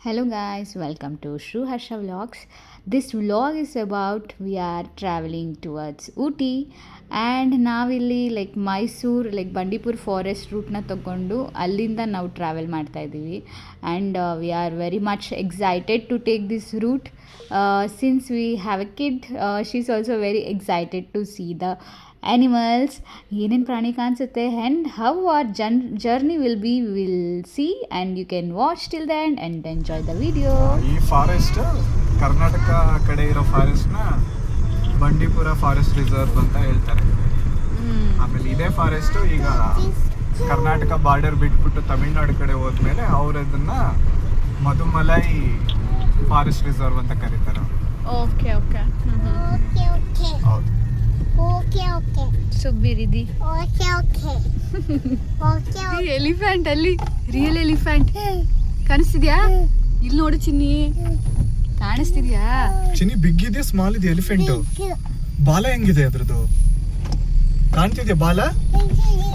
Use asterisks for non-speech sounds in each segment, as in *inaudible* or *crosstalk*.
Hello guys, welcome to Shru Harsha Vlogs. This vlog is about we are traveling towards Ooty. And ನಾವಿಲ್ಲಿ like Mysuru like Bandipur forest ರೂಟ್ನ ತಗೊಂಡು ಅಲ್ಲಿಂದ ನಾವು travel ಮಾಡ್ತಾ ಇದ್ದೀವಿ. And we are very much excited to take this route since we have a kid she is also very excited to see the animals ಏನೇನು ಪ್ರಾಣಿ ಕಾಣಿಸುತ್ತೆ and how R Jan journey will be we'll see and you can watch till the end and enjoy the video ಈ forest Karnataka ಕಡೆ ಇರೋ ಫಾರೆಸ್ಟ್ನ Bandipur forest reserve ಅಂತ ಹೇಳ್ತಾರೆ. ಆಮೇಲೆ ಇದೇ ಫಾರೆಸ್ಟ್ ಈಗ ಕರ್ನಾಟಕ ಬಾರ್ಡರ್ ಬಿಟ್ಬಿಟ್ಟು ತಮಿಳ್ನಾಡು ಕಡೆ ಹೋದ್ಮೇಲೆ ಅವ್ರು ಅದನ್ನ ಮಧುಮಲೈ ಫಾರೆಸ್ಟ್ ರಿಸರ್ವ್ ಅಂತ ಕರೀತಾರೆ. Okay okay Okay, okay. ಹೌದು. Okay, ಓಕೆ ಸುಬ್ಬಿರಿದಿ ಓಕೆ ಓಕೆ ಓಕೆ. ಎಲಿಫೆಂಟ್ ಅಲ್ಲಿ ರಿಯಲ್ ಎಲಿಫೆಂಟ್ ಕಾಣಿಸ್ತಿದ್ಯಾ? ಇಲ್ಲಿ ನೋಡು ಚಿನ್ನಿ. ಕಾಣಿಸ್ತಿದ್ಯಾ? ಚಿನ್ನಿ ಬಿಗ್ ಇದೆ ಸ್ಮಾಲ್ ಇದೆ ಎಲಿಫೆಂಟ್ ಬಾಲ ಹೆಂಗಿದೆ ಅದ್ರದ್ದು? ಕಾಣ್ತಿದ್ಯಾ ಬಾಲ?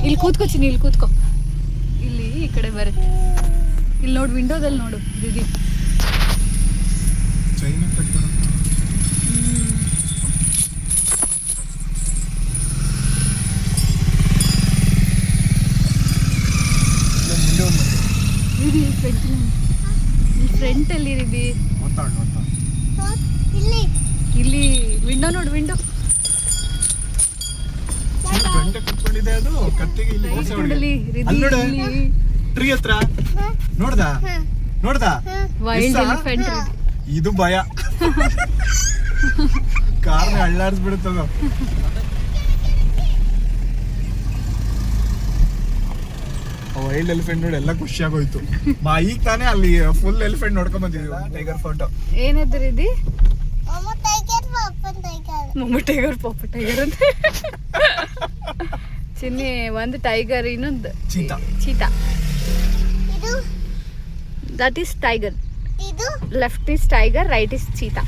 ಇಲ್ಲಿ ಕೂತ್ಕೋ ಚಿನ್ನಿ ಇಲ್ಲಿ ಕೂತ್ಕೋ. ಇಲ್ಲಿ ಈ ಕಡೆ ಬರುತ್ತೆ. ಇಲ್ಲಿ ನೋಡು ವಿಂಡೋದಲ್ಲಿ ನೋಡು ದಿದಿ ಚೈನ ಕಟ್ಕೊಂಡು ಮುಂದೆ ಒಂದು ದಿದಿ ಫ್ರಂಟ್ ಇಲ್ಲಿ ಫ್ರಂಟ್ ಅಲ್ಲಿ ದಿದಿ ಗೊತ್ತಾಳು ಗೊತ್ತಾಳು So, ಇಲ್ಲಿ ಇಲ್ಲಿ ವಿಂಡೋ ನೋಡು ವಿಂಡೋ ಗಂಟೆ ಕುತ್ಕೊಂಡಿದೆ ಅದು ಕತ್ತಿಗೆ ಇಲ್ಲಿ ಗೋಸೆ ಅಲ್ಲಿ ವಿಂಡೋ ನೋಡು ಇಲ್ಲಿ ಟ್ರೀ ಹತ್ರ. ನೋಡ್ದ? ನೋಡ್ದ? ವೈಲ್ಡ್ Miss ಆ? ಎಲಿಫೆಂಟ್ ಇದು ಭಯ. *laughs* ಕಾರ್ ಅಳ್ಳಾಡ್ಸ್ಬಿಡುತ್ತದ ವೈಲ್ಡ್ ಎಲಿಫೆಂಟ್ ನೋಡಿ ಎಲ್ಲ ಖುಷಿ ಆಗೋಯ್ತು. ಮಾ ಈಗ ತಾನೇ ಅಲ್ಲಿ ಫುಲ್ ಎಲಿಫೆಂಟ್ ನೋಡ್ಕೊಂಡ್ ಬಂದಿದ್ವಿ ಟೈಗರ್ ಫೋಟೋ ಏನಿದ್ರಿ ಇದಿ? ಮೊಮ್ಮ ಟೈಗರ್ ಪಾಪನ್ ಟೈಗರ್ ಮಮ್ಮ ಟೈಗರ್ ಪಾಪ ಟೈಗರ್ ಅಂತ. ಚಿನ್ನಿ ಒಂದು ಟೈಗರ್ ಇನ್ನೊಂದು ಚೀತಾ. ಚೀತಾ. ಇದು? ದಟ್ ಈಸ್ ಟೈಗರ್ ಇದು? Left is tiger right is cheetah.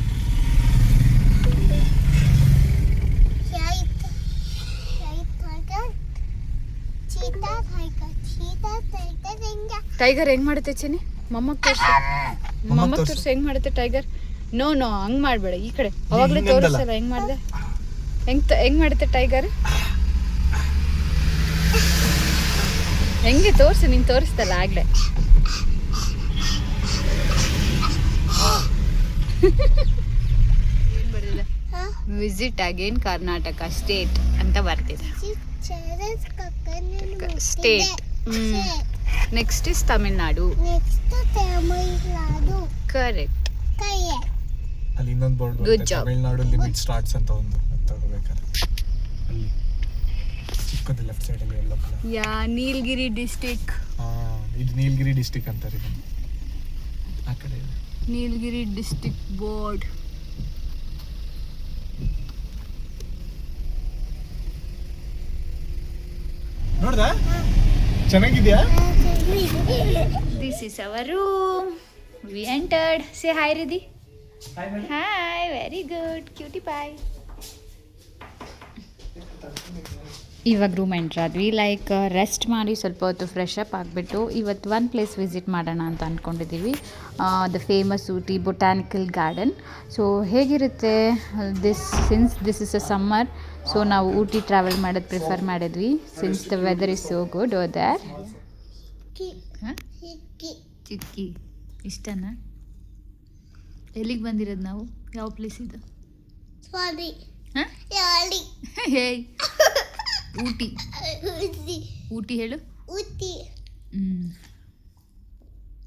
Tiger ಹೆಂಗ್ ಮಾಡುತ್ತೆ ಚೆನ್ನಿ ಮೊಮ್ಮಕ್ ತೋರ್ಸು. ಮೊಮ್ಮಗ್ ತೋರ್ಸು. ಹೆಂಗ್ ಮಾಡುತ್ತೆ ಟೈಗರ್ ನೋ ನೋ ಹಂಗ್ ಮಾಡ್ಬೇಡ ಈ ಕಡೆ. ಅವಾಗ್ಲೇ. ತೋರಿಸಲ್ಲ ಹೆಂಗ್ ಮಾಡ್ದೆ? ಹೆಂಗ್ ಹೆಂಗ್ ಮಾಡುತ್ತೆ ಟೈಗರ್ ಹೆಂಗೆ ತೋರಿಸು ನೀನ್ ತೋರಿಸ್ತಲ್ಲ ಆಗ್ಲೇ. ವಿಸಿಟ್ ಅಗೇನ್ ಕರ್ನಾಟಕ ಸ್ಟೇಟ್ ಅಂತ ಬರ್ತಿದೆ state. Next is Tamil Nadu next Tamil Nadu correct ಕೈಯ ಅಲ್ಲಿ ಇನ್ನೊಂದು board good job Tamil Nadu limit starts ಅಂತ ಒಂದು ತಗೋಬೇಕಾದ್ರೆ. ಅಲ್ಲಿ. ಚಿಕ್ಕದು ಲೆಫ್ಟ್ ಸೈಡ್ ಅಲ್ಲಿ ಎಲ್ಲೋ ಕಲರ್ ಯಾ ನೀಲಗಿರಿ ಡಿಸ್ಟ್ರಿಕ್ಟ್ ಹಾ ಇದು ನೀಲಗಿರಿ ಡಿಸ್ಟಿಕ್ ಅಂತಾರೆ ಇದನ್ನು ಆ ಕಡೆ ನೀಲಗಿರಿ ಡಿಸ್ಟ್ರಿಕ್ಟ್ ಬೋರ್ಡ್ ನೋಡ್ದಾ? ಚೆನ್ನಾಗಿದ್ಯಾ? This is our room we entered say hi Ridi hi very good cutie bye ಇವಾಗ ರೂಮ್ ಎಂಟ್ರ್ ಆದ್ವಿ. ಲೈಕ್ ರೆಸ್ಟ್ ಮಾಡಿ ಸ್ವಲ್ಪ ಹೊತ್ತು ಫ್ರೆಶ್ ಅಪ್ ಆಗಿಬಿಟ್ಟು ಇವತ್ತು ಒನ್ ಪ್ಲೇಸ್ ವಿಸಿಟ್ ಮಾಡೋಣ ಅಂತ ಅಂದ್ಕೊಂಡಿದ್ದೀವಿ the famous Ooty botanical garden so ಹೇಗಿರುತ್ತೆ? This since this is a summer so ನಾವು ಊಟಿ ಟ್ರಾವೆಲ್ ಮಾಡೋದು ಪ್ರಿಫರ್ ಮಾಡಿದ್ವಿ. Since the weather is so good other ಚಿಕ್ಕಿ. ಇಷ್ಟನಾ? ಎಲ್ಲಿಗೆ ಬಂದಿರೋದು ನಾವು? ಯಾವ ಪ್ಲೇಸ್ ಇದು? *laughs* ಹೇಯ್. ಊಟಿ. ಊಟಿ. ಹೇಳು. ಊಟಿ. ಹ್ಞೂ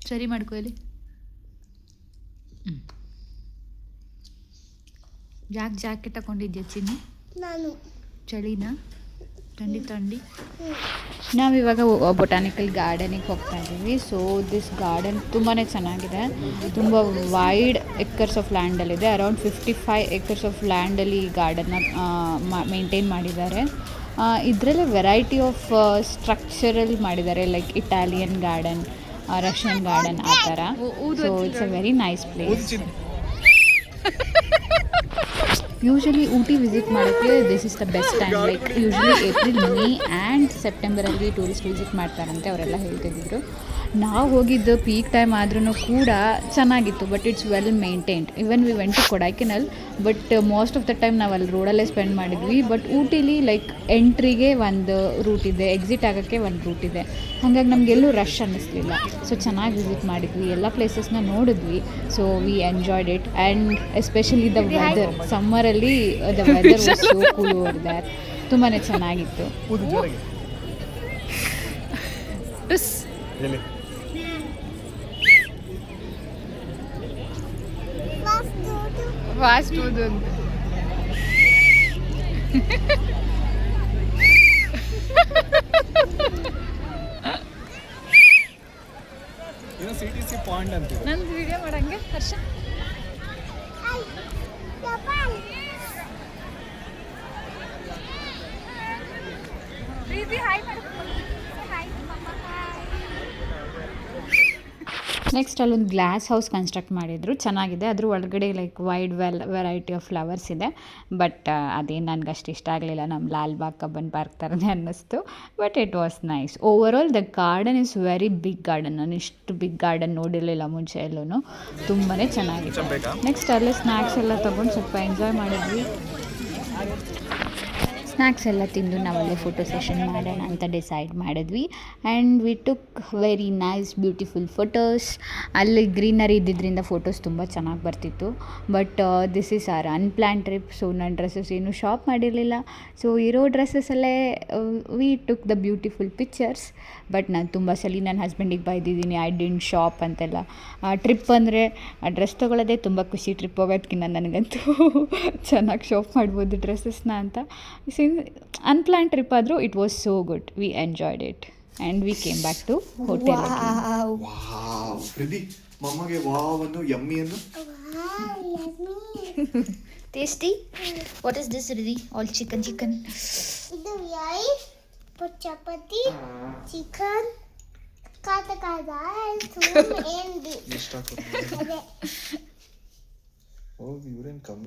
ಸರಿ ಮಾಡ್ಕೊ ಇಲ್ಲಿ ಹ್ಞೂ ಯಾಕೆ ಜಾಕೆಟ್ ತಗೊಂಡಿದ್ಯಾ ಚಿನ್ನಿ? ನಾನು. ಚಳಿನಾ? ಥಂಡಿ ಥಂಡಿ? ನಾವಿವಾಗ ಬೊಟಾನಿಕಲ್ ಗಾರ್ಡನಿಗೆ ಹೋಗ್ತಾ ಇದ್ದೀವಿ. ಸೊ ದಿಸ್ ಗಾರ್ಡನ್ ತುಂಬಾ ಚೆನ್ನಾಗಿದೆ. ತುಂಬ wide acres of ಲ್ಯಾಂಡಲ್ಲಿದೆ. Around fifty five acres of ಲ್ಯಾಂಡಲ್ಲಿ ಈ ಗಾರ್ಡನ್ನ ಮೇಂಟೈನ್ ಮಾಡಿದ್ದಾರೆ. ಇದರಲ್ಲಿ ವೆರೈಟಿ ಆಫ್ ಸ್ಟ್ರಕ್ಚರಲ್ ಮಾಡಿದ್ದಾರೆ. Like Italian garden Russian garden ಆ ಥರ. So it's a very nice place usually Ooty visit ಮಾಡೋಕ್ಕೆ this is the best time like usually April May and ಸೆಪ್ಟೆಂಬರಲ್ಲಿ tourist visit ಮಾಡ್ತಾರಂತೆ, ಅವರೆಲ್ಲ ಹೇಳ್ತಿದ್ರು. ನಾವು ಹೋಗಿದ್ದು ಪೀಕ್ ಟೈಮ್ ಆದ್ರೂ ಕೂಡ ಚೆನ್ನಾಗಿತ್ತು but it's well maintained even we went to Kodaikanal but most of the time ನಾವು ಅಲ್ಲಿ ರೋಡಲ್ಲೇ ಸ್ಪೆಂಡ್ ಮಾಡಿದ್ವಿ. ಬಟ್ ಊಟಿಲಿ ಲೈಕ್ ಎಂಟ್ರಿಗೆ ಒಂದು ರೂಟ್ ಇದೆ ಎಕ್ಸಿಟ್ ಆಗೋಕ್ಕೆ ಒಂದು ರೂಟ್ ಇದೆ. ಹಾಗಾಗಿ ನಮಗೆಲ್ಲೂ ರಶ್ ಅನ್ನಿಸ್ಲಿಲ್ಲ. ಸೊ ಚೆನ್ನಾಗಿ ವಿಸಿಟ್ ಮಾಡಿದ್ವಿ. ಎಲ್ಲ ಪ್ಲೇಸಸ್ನ ನೋಡಿದ್ವಿ. So we enjoyed it and especially the weather ಸಮ್ಮರಲ್ಲಿ the weather so cool over that ತುಂಬಾ ಚೆನ್ನಾಗಿತ್ತು ಊದು ಜೋರಾಗಿ ಎಲ್ಲಿ ಫಸ್ಟ್ ನೋಡು ಫಾಸ್ಟ್ ಓದು ಅಂತ ಇದು ಸಿ ಟಿ ಸಿ ಪಾಯಿಂಟ್ ಅಂತಿದೆ ನಂದು ವಿಡಿಯೋ ಮಾಡಂಗೆ ಹರ್ಷ ಐ ಜಪಾನ್ ನೆಕ್ಸ್ಟ್ ಅಲ್ಲೊಂದು ಗ್ಲಾಸ್ ಹೌಸ್ ಕನ್ಸ್ಟ್ರಕ್ಟ್ ಮಾಡಿದ್ರು. ಚೆನ್ನಾಗಿದೆ. ಅದ್ರ ಒಳಗಡೆ like wide well variety of flowers ಇದೆ. ಬಟ್ ಅದೇನು ನನಗೆ ಅಷ್ಟು ಇಷ್ಟ ಆಗಲಿಲ್ಲ. ನಮ್ಮ ಲಾಲ್ಬಾಗ್ ಕಬ್ಬನ್ ಪಾರ್ಕ್ ಥರನೇ ಅನ್ನಿಸ್ತು. But it was nice over all the garden is very big garden ನಾನು ಇಷ್ಟು ಬಿಗ್ ಗಾರ್ಡನ್ ನೋಡಿರಲಿಲ್ಲ ಮುಂಚೆ ಎಲ್ಲೂ ತುಂಬಾ ಚೆನ್ನಾಗಿದೆ. ನೆಕ್ಸ್ಟ್ ಅಲ್ಲೇ ಸ್ನ್ಯಾಕ್ಸ್ ಎಲ್ಲ ತೊಗೊಂಡು ಸ್ವಲ್ಪ ಎಂಜಾಯ್ ಮಾಡಿದ್ವಿ. ಸ್ನ್ಯಾಕ್ಸ್ ಎಲ್ಲ ತಿಂದು ನಾವಲ್ಲೇ ಫೋಟೋ ಸೆಷನ್ ಮಾಡೋಣ ಅಂತ ಡಿಸೈಡ್ ಮಾಡಿದ್ವಿ. And we took very nice beautiful photos ಅಲ್ಲಿ ಗ್ರೀನರಿ ಇದ್ದಿದ್ದರಿಂದ ಫೋಟೋಸ್ ತುಂಬ ಚೆನ್ನಾಗಿ ಬರ್ತಿತ್ತು. But this is our unplanned trip so ನನ್ನ ಡ್ರೆಸ್ಸಸ್ ಏನೂ ಶಾಪ್ ಮಾಡಿರಲಿಲ್ಲ. ಸೊ ಇರೋ ಡ್ರೆಸ್ಸಸ್ಸಲ್ಲೇ we took the beautiful pictures but ನಾನು ತುಂಬ ಸಲ ನನ್ನ ಹಸ್ಬೆಂಡಿಗೆ ಬೈದಿದ್ದೀನಿ ಐ ಡಿಂಟ್ ಶಾಪ್ ಅಂತೆಲ್ಲ. ಟ್ರಿಪ್ ಅಂದರೆ ಡ್ರೆಸ್ ತೊಗೊಳ್ಳೋದೇ ತುಂಬ ಖುಷಿ ಟ್ರಿಪ್ ಹೋಗೋದಕ್ಕಿಂತ ನನಗಂತೂ *laughs* ಚೆನ್ನಾಗಿ ಶಾಪ್ ಮಾಡ್ಬೋದು ಡ್ರೆಸ್ಸಸ್ನ ಅಂತ. ಸಿನ್ ಅನ್ಪ್ಲಾನ್ ಟ್ರಿಪ್ ಆದರೂ it was so good we enjoyed it and we came back to hotel wow ಪ್ರದೀ ಮಮ್ಮಗೆ ವಾವ್ ಅನ್ನು ಯಮ್ಮಿ ಅನ್ನು tasty what is this Ridi all chicken chicken ಇದು ರೈಸ್ ಚಪಾತಿ ಚಿಕನ್ ಕಾದ ಕಾದ ಏನು ಓ ಇವ್ರೇನು ಕಮ್ಮಿ